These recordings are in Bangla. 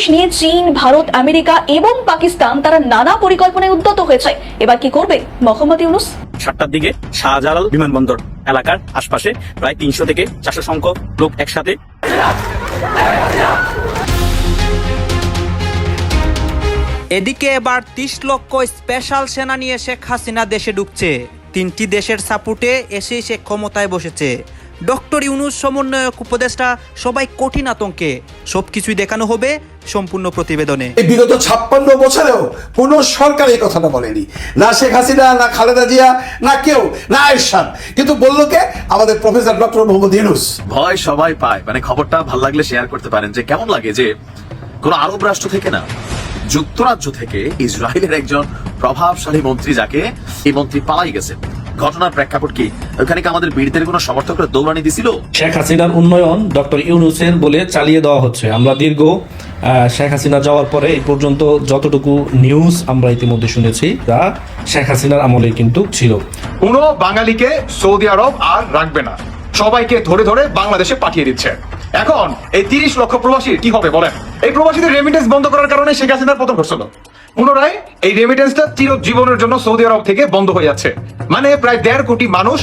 বাংলাদেশ নিয়ে চীন ভারত আমেরিকা এবং পাকিস্তান তারা নানা পরিকল্পনায় উদ্যত হয়েছে। এবার কি করবে মোহাম্মদ ইউনুস? সাতটার দিকে শাহজালাল বিমানবন্দর এলাকার আশপাশে প্রায় তিনশো থেকে চারশো সংখ্যক লোক একসাথে। এদিকে এবার তিরিশ লক্ষ স্পেশাল সেনা নিয়ে শেখ হাসিনা দেশে ঢুকছে। তিনটি দেশের সাপোর্টে এসে সে ক্ষমতায় বসেছে। ডক্টর ইউনুস সমন্বয়ক উপদেষ্টা সবাই কঠিন আতঙ্কে। সবকিছুই দেখানো হবে সম্পূর্ণ প্রতিবেদনে। বিগত ছাপ্পান্ন বছরেও কোন সরকার এই কথাটা বলেনি। না শেখ হাসিনা না খালেদা জিয়া না কেউ না এরশাদ কিন্তু বলল কে? আমাদের প্রফেসর ডক্টর মোহাম্মদ ইউনুস। ভয় সবাই পায়। মানে খবরটা ভালো লাগলে শেয়ার করতে পারেন যে কেমন লাগে যে কোন আরব রাষ্ট্র থেকে না যুক্তরাজ্য থেকে ইসরায়েলের একজন প্রভাবশালী মন্ত্রী যাকে এই মন্ত্রী পালাই গেছে ঘটনার প্রেক্ষাপট কি? ওখানে কি আমাদের বীরদের কোনো সমর্থকরা দৌড়ানি দিছিল? শেখ হাসিনার উন্নয়ন ডক্টর ইউনুসের বলে চালিয়ে দেওয়া হচ্ছে। আমরা দীর্ঘ শেখ হাসিনা যাওয়ার পরে এই পর্যন্ত যতটুকু নিউজ আমরা ইতিমধ্যে শুনেছি তা শেখ হাসিনার আমলে কিন্তু ছিল। কোনো বাঙালিকে সৌদি আরব আর রাখবে না। সবাইকে ধরে ধরে বাংলাদেশে পাঠিয়ে দিচ্ছে। এখন এই তিরিশ লক্ষ প্রবাসীর কি হবে বলেন? এই প্রবাসীদের রেমিটেন্স বন্ধ করার কারণে শেখ হাসিনার পতন ঘটছিল। পুনরায় এই রেমিটেন্সটা চিরজীবনের জন্য সৌদি আরব থেকে বন্ধ হয়ে যাচ্ছে। মানে প্রায় দেড় কোটি মানুষ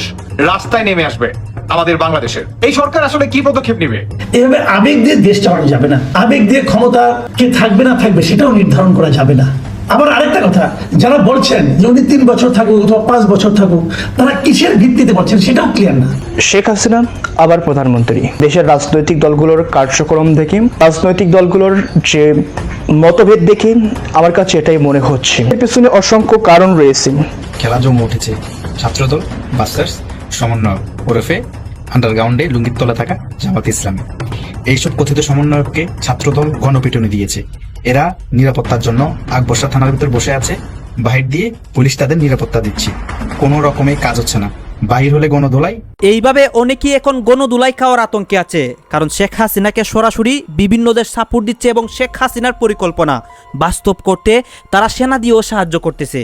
রাস্তায় নেমে আসবে আমাদের বাংলাদেশের। এই সরকার আসলে কি পদক্ষেপ নেবে? এভাবে আবেগ দিয়ে দেশ চালানো যাবে না। আবেগ দিয়ে ক্ষমতা কে থাকবে না থাকবে সেটাও নির্ধারণ করা যাবে না। আবার আরেকটা কথা যারা বলছেন যে উনি তিন বছর থাকুক অথবা পাঁচ বছর থাকুক তারা কিসের ভিত্তিতে বলছেন সেটাও ক্লিয়ার না। শেখ হাসিনা আবার প্রধানমন্ত্রী। দেশের রাজনৈতিক দলগুলোর কার্যক্রম দেখে। রাজনৈতিক দলগুলোর যে মতভেদ দেখে, আমার কাছে এটাই মনে হচ্ছে। এর পেছনে অসংখ্য কারণ রয়েছে। খেলা জমে উঠেছে ছাত্রদল, বাস্টার্স, সমন্বয়ক ওরফে, আন্ডারগ্রাউন্ডে লুঙ্গির তলা থাকা জামাত ইসলামী। এইসব কথিত সমন্বয়ককে ছাত্রদল গণপিটুনি দিয়েছে। এরা নিরাপত্তার জন্য আকবর্ষা থানার ভিতর বসে আছে, বাহির দিয়ে পুলিশ তাদের নিরাপত্তা দিচ্ছে। কোনো রকমে কাজ হচ্ছে না। বাহির হলে গণদোলাই এইভাবে অনেকেই এখন গণদুলাই খাওয়ার আতঙ্কে আছে, কারণ শেখ হাসিনাকে সরাসরি বিভিন্ন দেশ সাপোর্ট দিচ্ছে এবং শেখ হাসিনার পরিকল্পনা বাস্তব করতে তারা সেনা দিয়েও সাহায্য করতেছে।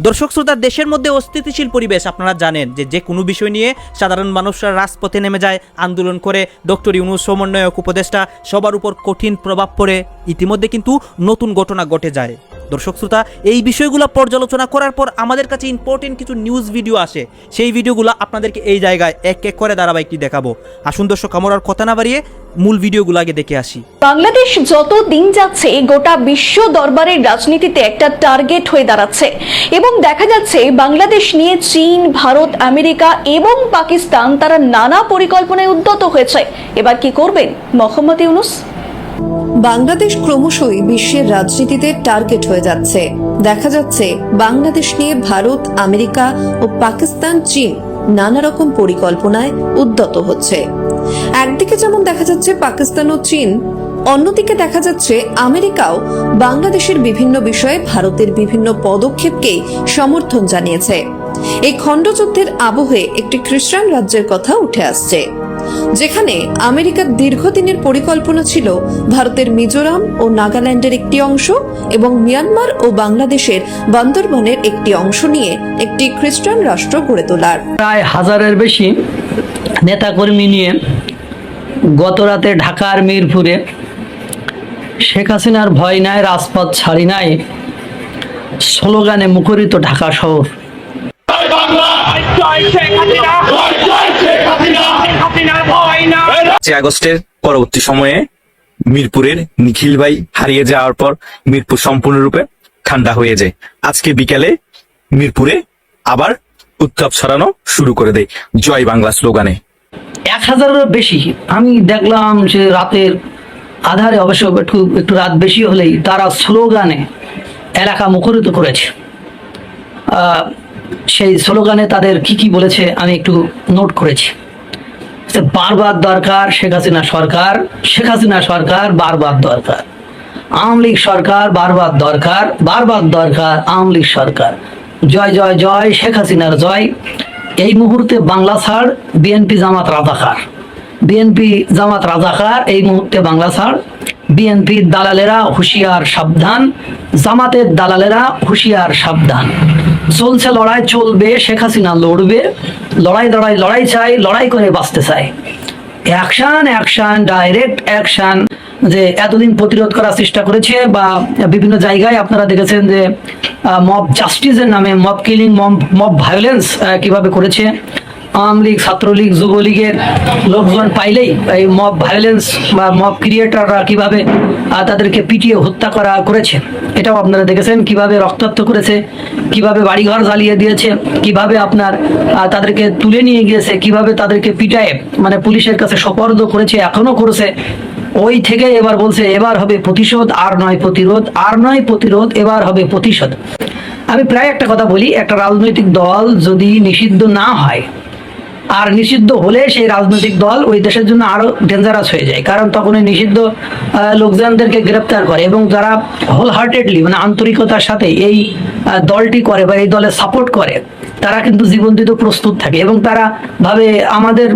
দর্শক শ্রোতা, দেশের মধ্যে অস্থিতিশীল পরিবেশ আপনারা জানেন যে যে কোনো বিষয় নিয়ে সাধারণ মানুষরা রাজপথে নেমে যায়, আন্দোলন করে। ডক্টর ইউনুস সমন্বয়ক উপদেষ্টা সবার উপর কঠিন প্রভাব পড়ে। ইতিমধ্যে কিন্তু নতুন ঘটনা ঘটে যায়। দর্শক শ্রোতা, এই বিষয়গুলো পর্যালোচনা করার পর আমাদের কাছে ইম্পর্টেন্ট কিছু নিউজ ভিডিও আসে। সেই ভিডিওগুলো আপনাদেরকে এই জায়গায় এক এক করে ধারাবাহিকটি দেখাবো। আসুন দর্শক, আমার আর কথা না বাড়িয়ে মূল ভিডিওগুলো আগে দেখে আসি। বাংলাদেশ যত দিন যাচ্ছে, গোটা বিশ্ব দরবারের রাজনীতিতে একটা টার্গেট হয়ে দাঁড়াচ্ছে। এবং দেখা যাচ্ছে, বাংলাদেশ নিয়ে চীন, ভারত, আমেরিকা এবং পাকিস্তান তারা নানা পরিকল্পনায় উদ্যত হয়েছে। এবার কি করবেন? মোহাম্মদ ইউনুস। বাংলাদেশ ক্রমশই বিশ্বের রাজনীতিতে টার্গেট হয়ে যাচ্ছে। দেখা যাচ্ছে, বাংলাদেশ নিয়ে ভারত, আমেরিকা ও পাকিস্তান, চীন নানা রকম পরিকল্পনায় উদ্যত হচ্ছে। একদিকে যেমন দেখা যাচ্ছে পাকিস্তান ও চীন, অন্যদিকে দেখা যাচ্ছে আমেরিকাও বাংলাদেশের বিভিন্ন বিষয়ে ভারতের বিভিন্ন পদক্ষেপকে সমর্থন জানিয়েছে। এই খণ্ডযুদ্ধের আবহে একটি খ্রিস্টান রাজ্যের কথা উঠে আসছে। যেখানে আমেরিকার দীর্ঘদিনের পরিকল্পনা ছিল ভারতের মিজোরাম ও নাগাল্যান্ডের একটি অংশ এবং মিয়ানমার ও বাংলাদেশের বান্দরবনের একটি অংশ নিয়ে একটি খ্রিস্টান রাষ্ট্র গড়ে তোলার। প্রায় হাজারের বেশি নেতাকর্মী নিয়ে গত রাতে ঢাকার মিরপুরে শেখ হাসিনার ভয় নাই রাজপথ ছাড়ি নাই স্লোগানে মুখরিত ঢাকা শহর। পাঁচই আগস্টের পরবর্তী সময়ে মিরপুরের নিখিল ভাই হারিয়ে যাওয়ার পর মিরপুর সম্পূর্ণরূপে ঠান্ডা হয়ে যায়। আজকে বিকালে মিরপুরে আবার উত্তাপ ছড়ানো শুরু করে দেয় জয় বাংলা স্লোগানে। এক হাজারেরও বেশি। আমি দেখলাম যে রাতের আধারে অবশ্য একটু একটু রাত বেশি হলেই তারা স্লোগানে এলাকা মুখরিত করেছে। সেই স্লোগানে তাদের কি কি বলেছে আমি একটু নোট করেছি। বারবার দরকার শেখ হাসিনা সরকার, শেখ হাসিনা সরকার বারবার দরকার। আওয়ামী লীগ সরকার বারবার দরকার বারবার দরকার আওয়ামী লীগ সরকার। জয় জয় জয়, শেখ হাসিনার জয়। এই মুহূর্তে বাংলা ছাড় বিএনপি জামাত রাজাকার। বিএনপি জামাত রাজাকার, এই মুহূর্তে বাংলা ছাড় বিএনপির দালালেরা হুঁশিয়ার, সাবধান। জামাতের দালালেরা হুঁশিয়ার, সাবধান। চলছে লড়াই, চলবে, শেখ হাসিনা লড়বে। লড়াই লড়াই লড়াই চাই, লড়াই করে বাঁচতে চাই। Action action, direct action. যে এতদিন প্রতিরোধ করার চেষ্টা করেছে বা বিভিন্ন জায়গায় আপনারা দেখেছেন যে মব জাস্টিসের নামে mob killing mob mob violence কীভাবে করেছে। আওয়ামী লীগ, ছাত্রলীগ, যুবলীগের লোকজন পাইলেই এই মব ভায়োলেন্স বা মব ক্রিয়েটাররা কীভাবে তাদেরকে পিটিয়ে হত্যা করা করেছে, এটাও আপনারা দেখেছেন, কীভাবে রক্তাক্ত করেছে, কীভাবে বাড়িঘর জ্বালিয়ে দিয়েছে, কীভাবে আপনার তাদেরকে তুলে নিয়ে গিয়েছে, কীভাবে তাদেরকে পিটায়ে মানে পুলিশের কাছে সপর্দ করেছে, এখনও করেছে, ওই থেকে এবার বলছে, এবার হবে প্রতিশোধ, আর নয় প্রতিরোধ, আর নয় প্রতিরোধ, এবার হবে প্রতিশোধ। আমি প্রায় একটা কথা বলি, একটা রাজনৈতিক দল যদি নিষিদ্ধ না হয় আর নিষিদ্ধ হলে সেই রাজনৈতিক দল ওই দেশের জন্য আরও ডেঞ্জারাস হয়ে যায়। কারণ তখন ওই নিষিদ্ধ লোকজনদেরকে গ্রেপ্তার করে এবং যারা হোল হার্টেডলি মানে আন্তরিকতার সাথে এই দলটি করে বা এই দলে সাপোর্ট করে, তারা কিন্তু জীবন দিতে প্রস্তুত থাকে এবং তারা ভাবে আমাদের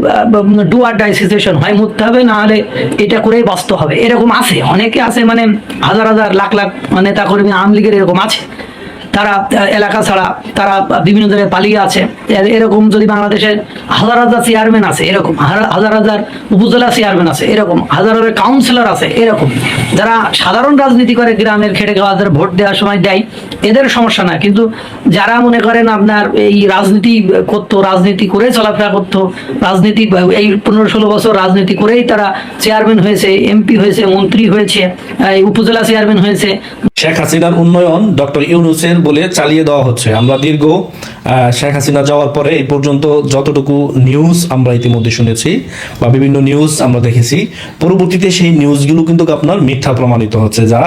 ডু আর ডাই সিচুয়েশন হয়, মরতে হবে, না হলে এটা করেই বাঁচতে হবে। এরকম আছে, অনেকে আছে মানে হাজার হাজার লাখ লাখ নেতা কর্মী আওয়ামী লীগের এরকম আছে। তারা এলাকা ছাড়া তারা বিভিন্ন জায়গায় পালিয়ে আছে। এরকম যদি বাংলাদেশের হাজার হাজার চেয়ারম্যান আছে, এরকম। হাজার হাজার উপজেলা চেয়ারম্যান আছে, এরকম। হাজার হাজার কাউন্সিলর আছে, এরকম। যারা সাধারণ রাজনীতি করে, গ্রামের খেটে খাওয়াদের ভোট দেওয়ার সময় দেয়, এদের সমস্যা না। কিন্তু যারা মনে করেন আপনার এই রাজনীতি করতো, রাজনীতি করে চলাফেরা করতো, রাজনীতি, এই পনেরো ষোলো বছর রাজনীতি করেই তারা চেয়ারম্যান হয়েছে এমপি হয়েছে, মন্ত্রী হয়েছে উপজেলা চেয়ারম্যান হয়েছে শেখ হাসিনার উন্নয়ন ডক্টর ইউনুসের বলে চালিয়ে দেওয়া হচ্ছে। আমরা দীর্ঘ শেখ হাসিনা যাওয়ার পরে এই পর্যন্ত যতটুকু নিউজ আমরা ইতিমধ্যে শুনেছি বা বিভিন্ন নিউজ আমরা দেখেছি, পরবর্তীতে সেই নিউজগুলো কিন্তু আপনার মিথ্যা প্রমাণিত হচ্ছে যা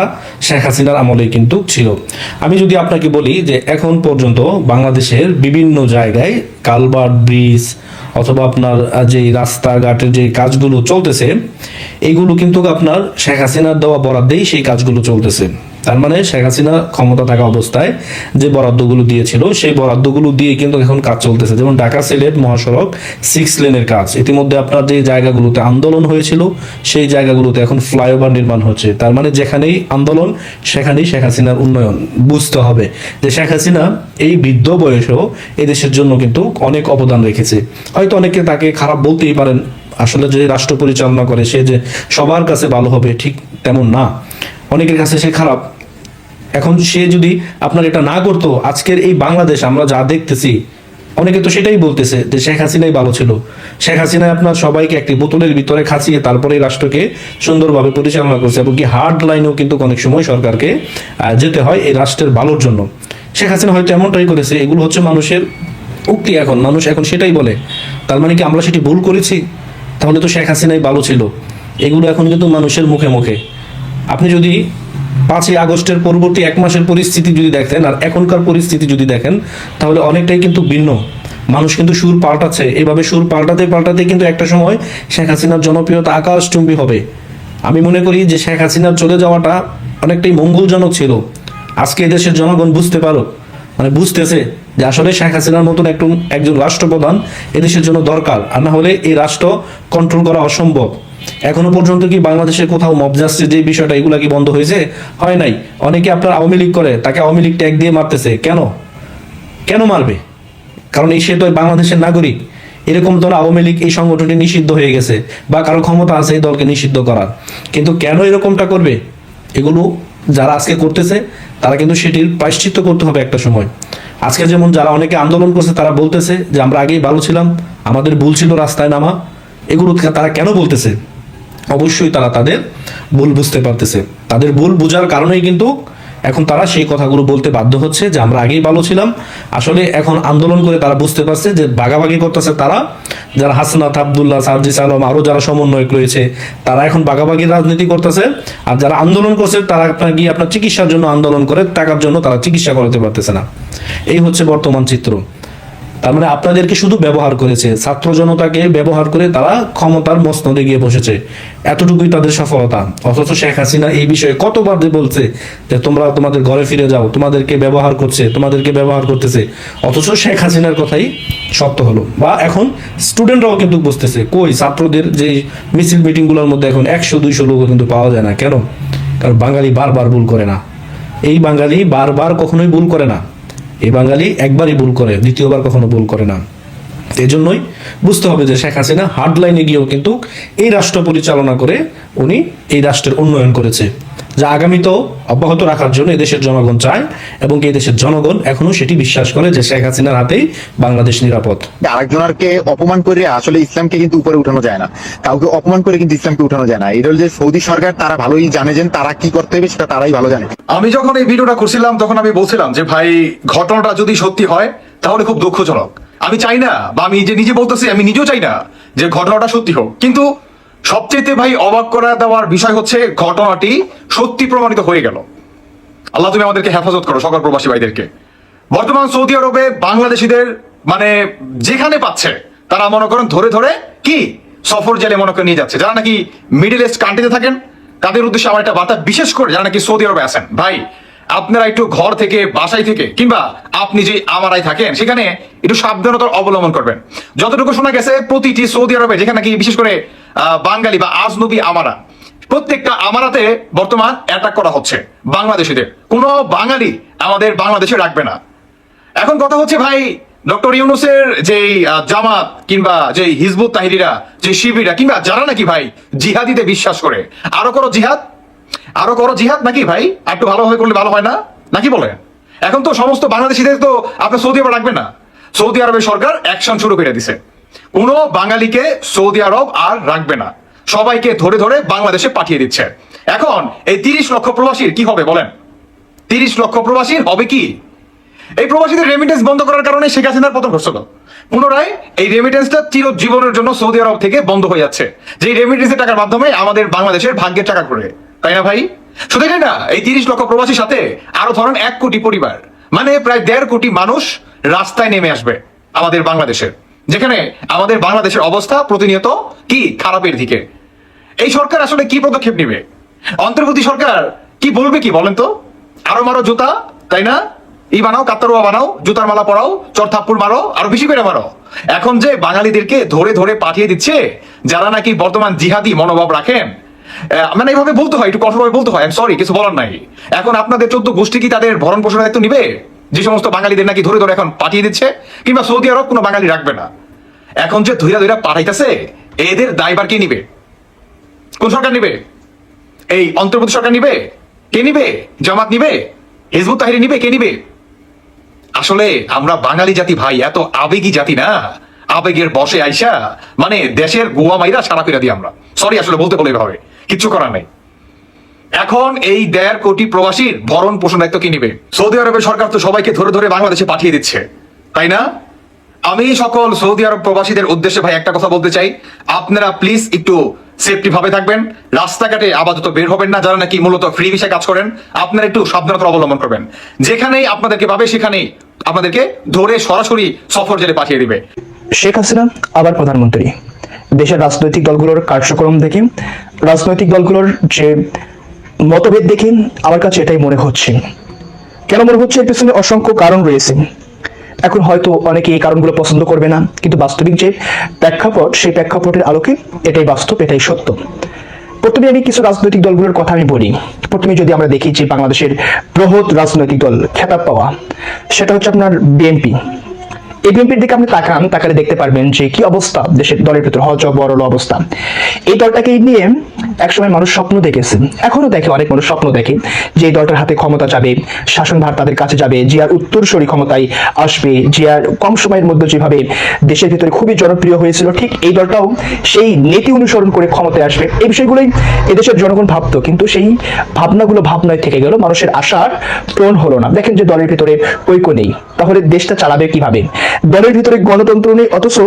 শেখ হাসিনার আমলে কিন্তু ছিল। আমি যদি আপনাকে বলি যে এখন পর্যন্ত বাংলাদেশের বিভিন্ন জায়গায় কালভার্ট ব্রিজ অথবা আপনার যে রাস্তাঘাটের যে কাজগুলো চলতেছে, এগুলো কিন্তু আপনার শেখ হাসিনার দেওয়া বরাদ্দেই সেই কাজগুলো চলতেছে। তার মানে শেখ হাসিনা ক্ষমতা থাকা অবস্থায় যে বরাদ্দগুলো দিয়েছিল, সেই বরাদ্দগুলো দিয়ে কিন্তু এখন কাজ চলতেছে। যেমন ঢাকা সিলেট মহাসড়ক সিক্স লেনের কাজ। ইতিমধ্যে আপনার যে জায়গাগুলোতে আন্দোলন হয়েছিল, সেই জায়গাগুলোতে এখন ফ্লাইওভার নির্মাণ হচ্ছে। তার মানে যেখানেই আন্দোলন, সেখানেই শেখ হাসিনার উন্নয়ন। বুঝতে হবে যে শেখ হাসিনা এই বৃদ্ধ বয়সেও এদেশের জন্য কিন্তু অনেক অবদান রেখেছে। হয়তো অনেকে তাকে খারাপ বলতেই পারেন। আসলে যে রাষ্ট্র পরিচালনা করে, সে যে সবার কাছে ভালো হবে ঠিক তেমন না। অনেকের কাছে সে খারাপ। এখন সে যদি আপনার এটা না করতো, আজকের এই বাংলাদেশ আমরা যা দেখতেছি, অনেকে তো সেটাই বলতেছে যে শেখ হাসিনাই ভালো ছিল। শেখ হাসিনা আপনার সবাইকে একটি বোতলের ভিতরে খাচিয়ে তারপরে রাষ্ট্রকে সুন্দরভাবে পরিচালনা করছে এবং কি হার্ড লাইনেও কিন্তু অনেক সময় সরকারকে যেতে হয় এই রাষ্ট্রের ভালোর জন্য। শেখ হাসিনা হয়তো এমনটাই করেছে, এগুলো হচ্ছে মানুষের উক্তি এখন, মানুষ এখন সেটাই বলে। তার মানে কি আমরা সেটি ভুল করেছি? তাহলে তো শেখ হাসিনাই ভালো ছিল। এগুলো এখন কিন্তু মানুষের মুখে মুখে। আপনি যদি পাঁচই আগস্টের পরবর্তী এক মাসের পরিস্থিতি যদি দেখেন আর এখনকার পরিস্থিতি যদি দেখেন, তাহলে অনেকটাই কিন্তু ভিন্ন। মানুষ কিন্তু সুর পাল্টাচ্ছে। এইভাবে সুর পাল্টাতে পাল্টাতে কিন্তু একটা সময় শেখ হাসিনার জনপ্রিয়তা আকাশচুম্বী হবে। আমি মনে করি যে শেখ হাসিনার চলে যাওয়াটা অনেকটাই মঙ্গলজনক ছিল। আজকে এদেশের জনগণ বুঝতে পারো মানে বুঝতেছে যে আসলে শেখ হাসিনার মতন একটু একজন রাষ্ট্রপ্রধান এদেশের জন্য দরকার। আর না হলে এই রাষ্ট্র কন্ট্রোল করা অসম্ভব। এখনও পর্যন্ত কি বাংলাদেশে কোথাও মব জাস্টিস যে বিষয়টা এগুলা কি বন্ধ হয়েছে? হয় নাই। অনেকে আপনার আওয়ামী লীগ করে, তাকে আওয়ামী লীগ ট্যাগ দিয়ে মারতেছে। কেন? কেন মারবে? কারণ এই সে তো বাংলাদেশের নাগরিক। এরকম ধর আওয়ামী লীগ এই সংগঠনটি নিষিদ্ধ হয়ে গেছে বা কারও ক্ষমতা আছে এই দলকে নিষিদ্ধ করার। কিন্তু কেন এরকমটা করবে? এগুলো যারা আজকে করতেছে, তারা কিন্তু সেটির প্রায়শ্চিত্ত করতে হবে একটা সময়। আজকে যেমন যারা অনেকে আন্দোলন করছে, তারা বলতেছে যে, আমরা আগেই ভালো ছিলাম, আমাদের ভুল ছিল রাস্তায় নামা। এগুলো তারা কেন বলতেছে? অবশ্যই তারা তাদের ভুল বুঝতে পারতেছে। তাদের ভুল বোঝার কারণেই কিন্তু এখন তারা সেই কথাগুলো বলতে বাধ্য হচ্ছে যে আমরা আগেই ভালো ছিলাম। আসলে এখন আন্দোলন করে তারা বুঝতে পারছে যে ভাগাভাগি করতেছে তারা। যারা হাসনাত, আবদুল্লাহ, সার্জিস আলম আরও যারা সমন্বয়ক রয়েছে, তারা এখন ভাগাভাগি রাজনীতি করতেছে। আর যারা আন্দোলন করছে, তারা আপনার গিয়ে আপনার চিকিৎসার জন্য আন্দোলন করে, টাকার জন্য তারা চিকিৎসা করাতে পারতেছে না। এই হচ্ছে বর্তমান চিত্র। তার মানে আপনাদেরকে শুধু ব্যবহার করেছে, ছাত্র জনতাকে ব্যবহার করে তারা ক্ষমতার মসনদে গিয়ে বসেছে। এতটুকুই তাদের সফলতা। অথচ শেখ হাসিনা এই বিষয়ে কতবার বলছে যে তোমরা তোমাদের ঘরে ফিরে যাও, তোমাদেরকে ব্যবহার করছে, তোমাদেরকে ব্যবহার করতেছে। অথচ শেখ হাসিনার কথাই সত্য হলো। বা এখন স্টুডেন্টরাও কিন্তু বুঝতেছে, কই ছাত্রদের যে মিছিল মিটিংগুলোর মধ্যে এখন একশো, দুইশো লোক কিন্তু পাওয়া যায় না। কেন? কারণ বাঙালি বারবার ভুল করে না। এই বাঙালি বারবার কখনোই ভুল করে না। এই বাঙালি একবারই ভুল করে, দ্বিতীয়বার কখনো ভুল করে না। এই জন্যই বুঝতে হবে যে শেখ হাসিনা হার্ড লাইনে গিয়েও কিন্তু এই রাষ্ট্র পরিচালনা করে উনি এই রাষ্ট্রের উন্নয়ন করেছে। যা আগামীতেও অব্যাহত রাখার জন্য এদেশের জনগণ চায় এবং এই দেশের জনগণ এখনও সেটি বিশ্বাস করে যে শেখ হাসিনার হাতেই বাংলাদেশ নিরাপদ। আরেকজনকে অপমান করে আসলে ইসলামকে কিন্তু উপরে উঠানো যায় না। কাউকে অপমান করে কিন্তু ইসলামকে উঠানো যায় না। এটা হলো যে সৌদি সরকার তারা ভালোই জানে যে তারা কি করতে হবে সেটা তারাই ভালো জানে। আমি যখন এই ভিডিওটা করছিলাম তখন আমি বলছিলাম যে ভাই ঘটনাটা যদি সত্যি হয় তাহলে খুব দুঃখজনক। আমি চাই না বা আমি যে নিজে বলতেছি আমি নিজেও চাই না যে ঘটনাটা সত্যি হোক। কিন্তু সবচেয়ে ভাই অবাক করা দেওয়ার বিষয় হচ্ছে ঘটনাটি সত্যি প্রমাণিত হয়ে গেল। আল্লাহ তুমি আমাদেরকে হেফাজত করো সকল প্রবাসী ভাইদেরকে। বর্তমান সৌদি আরবে বাংলাদেশিদের মানে যেখানে পাচ্ছে, তারা মনে করেন ধরে ধরে কি? সফর জেলে মনে করে নিয়ে যাচ্ছে। যারা নাকি মিডিল ইস্ট কান্ট্রিতে থাকেন, তাদের উদ্দেশ্যে আমার একটা বার্তা বিশেষ করে যারা নাকি সৌদি আরবে আছেন, ভাই, আপনারা একটু ঘর থেকে, বাসায় থেকে, কিংবা আপনি যে আমারাই থাকেন, সেখানে একটু সাবধানতা অবলম্বন করবেন। যতটুকু শোনা গেছে, প্রতিটি সৌদি আরবে যেখানে নাকি বিশেষ করে বাঙালি বা আজনবী আমারা। প্রত্যেকটা আমারাতে বর্তমান অ্যাটাক করা হচ্ছে বাংলাদেশিদের। কোনো বাঙালি আমাদের বাংলাদেশে রাখবে না। এখন কথা হচ্ছে ভাই, ডক্টর ইউনুসের যে জামাত কিংবা যে হিজবুত তাহিরিরা যে শিবিরা কিংবা যারা নাকি ভাই জিহাদিতে বিশ্বাস করে, আরও করো জিহাদ? আরও করো জিহাদ নাকি ভাই? একটু ভালোভাবে করলে ভালো হয় না? নাকি বলে? এখন তো সমস্ত বাংলাদেশিদের তো আপনার সৌদি আরব রাখবে না। সৌদি আরবের সরকার অ্যাকশন শুরু করে দিছে। কোনো বাঙালিকে সৌদি আরব আর রাখবে না। সবাইকে ধরে ধরে বাংলাদেশে পাঠিয়ে দিচ্ছে। এখন এই তিরিশ লক্ষ প্রবাসীর কি হবে বলেন? তিরিশ লক্ষ প্রবাসীর হবে কি? এই প্রবাসীদের রেমিটেন্স বন্ধ করার কারণে শেখ হাসিনার পতন ঘটছিল। পুনরায় এই রেমিটেন্সটা চিরজীবনের জন্য সৌদি আরব থেকে বন্ধ হয়ে যাচ্ছে। যে রেমিটেন্সের টাকার মাধ্যমে আমাদের বাংলাদেশের ভাগ্যের টাকা করে তাই না ভাই? শুধু না, এই তিরিশ লক্ষ প্রবাসীর সাথে আরও ধরেন এক কোটি পরিবার মানে প্রায় দেড় কোটি মানুষ রাস্তায় নেমে আসবে আমাদের বাংলাদেশের। যেখানে আমাদের বাংলাদেশের অবস্থা প্রতিনিয়ত কি খারাপের দিকে? এই সরকার আসলে কি পদক্ষেপ নেবে? অন্তর্বর্তী সরকার কি বলবে কি বলেন তো? আরও মারো জুতা, তাই না? ই বানাও, কাতারুয়া বানাও, জুতার মালা পরাও চর থাপ্পুর মারো, আরও বেশি করে মারো। এখন যে বাঙালিদেরকে ধরে ধরে পাঠিয়ে দিচ্ছে, যারা নাকি বর্তমান জিহাদি মনোভাব রাখেন মানে এইভাবে বলতে হয়, একটু কঠোরভাবে বলতে হয় সরি কিছু বলার নাই। এখন আপনাদের চোদ্দ গোষ্ঠী কি তাদের ভরণ পোষণের দায়িত্ব নিবে? যে সমস্ত বাঙালিদের নাকি ধরে ধরে এখন পাঠিয়ে দিচ্ছে, কিংবা সৌদি আরব কোনো বাঙালি রাখবে না। এখন যে ধৈরা ধৈরা পাঠাইতেছে, এদের দায়বার কে নিবে? কোন সরকার নিবে? এই অন্তর্বর্তী সরকার নিবে? কে নিবে? জামাত নিবে? হিজবুত তাহিরি নিবে? কে নিবে? আসলে আমরা বাঙালি জাতি ভাই, এত আবেগী জাতি না? আবেগের বসে আইসা মানে দেশের গোয়া মাইরা সারা করে দিই আমরা। সরি আসলে বলতে বলে এভাবে। কিচ্ছু করার নেই। এখন এই দেড় কোটি প্রবাসীর ভরণ পোষণ দায়িত্ব কি নিবে? সৌদি আরবের সরকার তো সবাইকে ধরে ধরে বাংলাদেশে পাঠিয়ে দিচ্ছে, তাই না? আমি সকল সৌদি আরব প্রবাসীদের উদ্দেশ্যে ভাই একটা কথা বলতে চাই। আপনারা প্লিজ একটু সেফটি ভাবে থাকবেন, রাস্তাঘাটে আপাতত বের হবেন না, যারা নাকি মূলত ফ্রি ভিসায় কাজ করেন, আপনারা একটু সাবধানতা অবলম্বন করবেন। যেখানেই আপনাদেরকে পাবে, সেখানেই আপনাদেরকে ধরে সরাসরি সফর জেলে পাঠিয়ে দিবে। শেখ হাসিনা, আবার প্রধানমন্ত্রী। দেশের রাজনৈতিক দলগুলোর কার্যক্রম দেখে, রাজনৈতিক দলগুলোর যে মতভেদ দেখে আমার কাছে এটাই মনে হচ্ছে। কেন মনে হচ্ছে? এর পেছনে অসংখ্য কারণ রয়েছে। এখন হয়তো অনেকে এই কারণগুলো পছন্দ করবে না, কিন্তু বাস্তবিক যে প্রেক্ষাপট, সেই প্রেক্ষাপটের আলোকে এটাই বাস্তব, এটাই সত্য। প্রথমে আমি কিছু রাজনৈতিক দলগুলোর কথা আমি বলি। প্রথমে যদি আমরা দেখি যে বাংলাদেশের বৃহৎ রাজনৈতিক দল খেতাব পাওয়া, সেটা হচ্ছে আপনার বিএনপি। এই বিএনপির দিকে আপনি তাকান, তাকালে দেখতে পারবেন যে কি অবস্থা দেশের দলের ভিতর হজ বড় অবস্থা। এই দলটাকে নিয়ে একসময় মানুষ স্বপ্ন দেখেছে। এখনও দেখে, অনেক মানুষ স্বপ্ন দেখে যে দলটার হাতে ক্ষমতা যাবে, শাসনভার তাদের কাছে যাবে, জিয়ার উত্তরসূরি ক্ষমতায় আসবে। জিয়ার কম সময়ের মধ্যে যেভাবে দেশের ভিতরে খুবই জনপ্রিয় হয়েছিল, ঠিক এই দলটাও সেই নীতি অনুসরণ করে ক্ষমতায় আসবে। এই বিষয়গুলোই এদেশের জনগণ ভাবতো, কিন্তু সেই ভাবনাগুলো ভাবনায় থেকে গেল, মানুষের আশার পূরণ হলো না। দেখেন যে দলের ভিতরে ঐক্য নেই। তাহলে দেশটা চালাবে কীভাবে? দলের ভিতরে গণতন্ত্র নেই, অথচ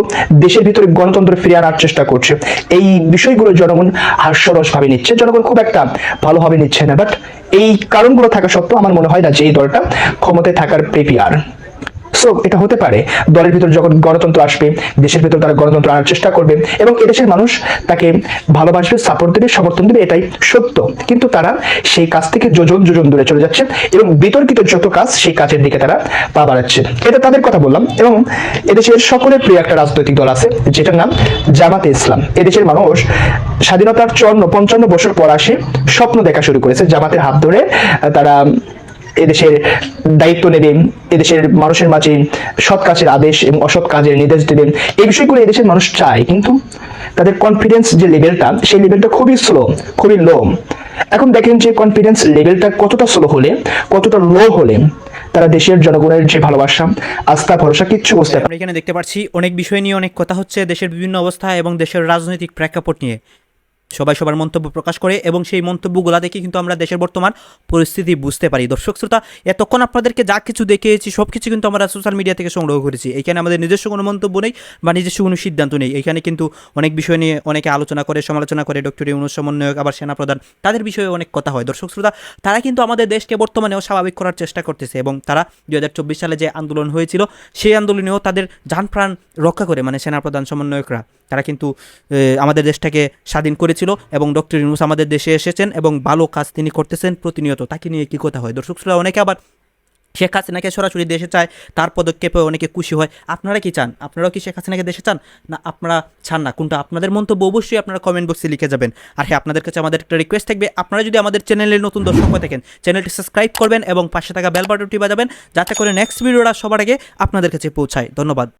দেশের ভিতরে গণতন্ত্র ফিরে আনার চেষ্টা করছে। এই বিষয়গুলো জনগণ হাস্যরস ভাবে নিচ্ছে। জনগণ খুব একটা ভালোভাবে নিচ্ছে না বাট এই কারণগুলো থাকা সত্ত্বেও আমার মনে হয় না যে এই দলটা ক্ষমতায় থাকার প্রেপিয়ার সো এটা হতে পারে দলের ভিতর যখন গণতন্ত্র আসবে, দেশের ভিতর তারা গণতন্ত্র আনার চেষ্টা করবে এবং এদেশের মানুষ তাকে ভালোবাসবে সাপোর্ট দেবে, সমর্থন দেবে, এটাই সত্য। কিন্তু তারা সেই কাজ থেকে যোজন যোজন দূরে চলে যাচ্ছে এবং বিতর্কিত যত কাজ সেই কাজের দিকে তারা পা বাড়াচ্ছে। এটা তাদের কথা বললাম এবং এদেশের সকলের প্রিয় একটা রাজনৈতিক দল আছে, যেটার নাম জামাতে ইসলাম। এদেশের মানুষ স্বাধীনতার চুয়ান্ন, পঞ্চান্ন বছর পর আসে স্বপ্ন দেখা শুরু করেছে। জামাতের হাত ধরে তারা এদেশের দায়িত্ব নেবেন, এদেশের মানুষের মাঝে সৎ কাজের আদেশ এবং অসৎ কাজের নির্দেশ দেবেন। এই বিষয়গুলো এদেশের মানুষ চায়, কিন্তু তাদের কনফিডেন্স যে লেভেলটা সেই লেভেলটা খুবই স্লো খুবই লো এখন দেখেন যে কনফিডেন্স লেভেলটা কতটা স্লো হলে, কতটা লো হলে তারা দেশের জনগণের যে ভালোবাসা, আস্থা, ভরসা কিচ্ছু বুঝতে আমরা এখানে দেখতে পাচ্ছি অনেক বিষয় নিয়ে অনেক কথা হচ্ছে দেশের বিভিন্ন অবস্থা এবং দেশের রাজনৈতিক প্রেক্ষাপট নিয়ে। সবাই সবার মন্তব্য প্রকাশ করে এবং সেই মন্তব্যগুলা দেখে কিন্তু আমরা দেশের বর্তমান পরিস্থিতি বুঝতে পারি। দর্শক শ্রোতা, এতক্ষণ আপনাদেরকে যা কিছু দেখিয়েছি সব কিছু কিন্তু আমরা সোশ্যাল মিডিয়া থেকে সংগ্রহ করেছি। এখানে আমাদের নিজস্ব কোনো মন্তব্য নেই বা নিজস্ব কোনো সিদ্ধান্ত নেই। এখানে কিন্তু অনেক বিষয় নিয়ে অনেকে আলোচনা করে, সমালোচনা করে। ডক্টর ইউনুস সমন্বয়ক, আবার সেনাপ্রধান, তাদের বিষয়ে অনেক কথা হয়। দর্শক শ্রোতা, তারা কিন্তু আমাদের দেশকে বর্তমানেও স্বাভাবিক করার চেষ্টা করতেছে এবং তারা দু হাজার চব্বিশ সালে যে আন্দোলন হয়েছিল, সেই আন্দোলনেও তাদের যান প্রাণ রক্ষা করে মানে সেনাপ্রধান, সমন্বয়করা। তারা কিন্তু আমাদের দেশটাকে স্বাধীন করেছিল এবং ডক্টর ইউনুস আমাদের দেশে এসেছেন এবং ভালো কাজ তিনি করতেছেন প্রতিনিয়ত। তাকে নিয়ে কী কথা হয়? দর্শক শ্রোতা, অনেকে আবার শেখ হাসিনাকে সরাসরি দেশে চায়, তার পদক্ষেপে অনেকে খুশি হয়। আপনারা কি চান? আপনারাও কি শেখ হাসিনাকে দেশে চান? না, আপনারা চান না? কোনটা আপনাদের মন্তব্য অবশ্যই আপনারা কমেন্ট বক্সে লিখে যাবেন। আর হ্যাঁ আপনাদের কাছে আমাদের একটা রিকোয়েস্ট থাকবে। আপনারা যদি আমাদের চ্যানেলের নতুন দর্শক হয়ে থাকেন চ্যানেলটি সাবস্ক্রাইব করবেন এবং পাশে থাকা বেল বাটনটি বাজাবেন, যাতে করে নেক্সট ভিডিওটা সবার আগে আপনাদের কাছে পৌঁছায়। ধন্যবাদ।